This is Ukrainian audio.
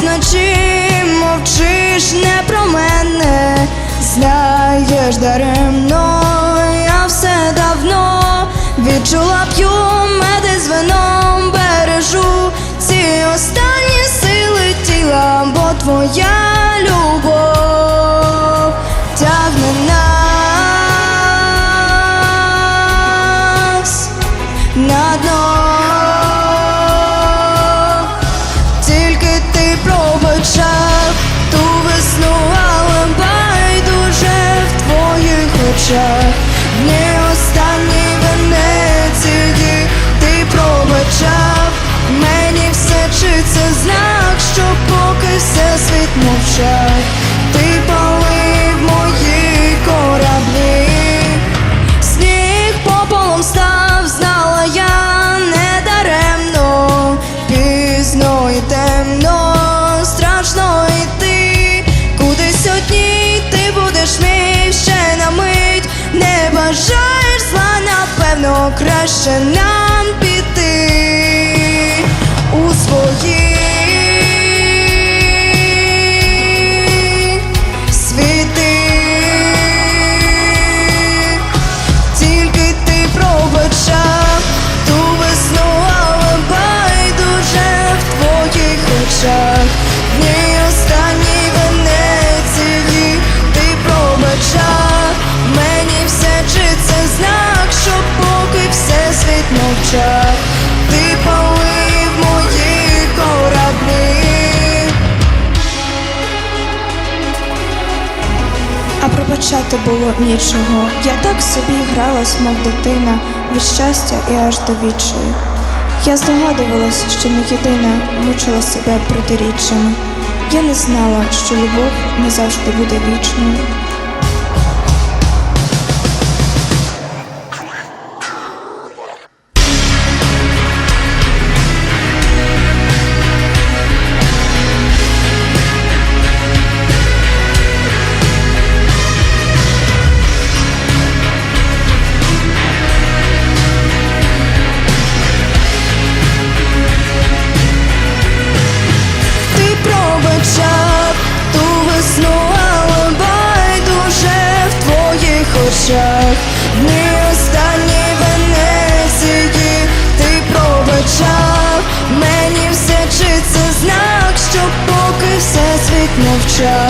вночі мовчиш не про мене, знаєш даремно, я все давно відчула п'ю меди з вином, бережу ці останні сили тіла, бо твоя picture напевно, краще нам А пробачати було нічого. Я так собі гралась, мов дитина, від щастя і аж до вічої. Я здогадувалась, що не єдина мучила себе протиріччями. Я не знала, що любов не завжди буде вічною. Очах. Дні останні Венеції ти пробачав мені все, чи це знак, що поки все світ мовчав.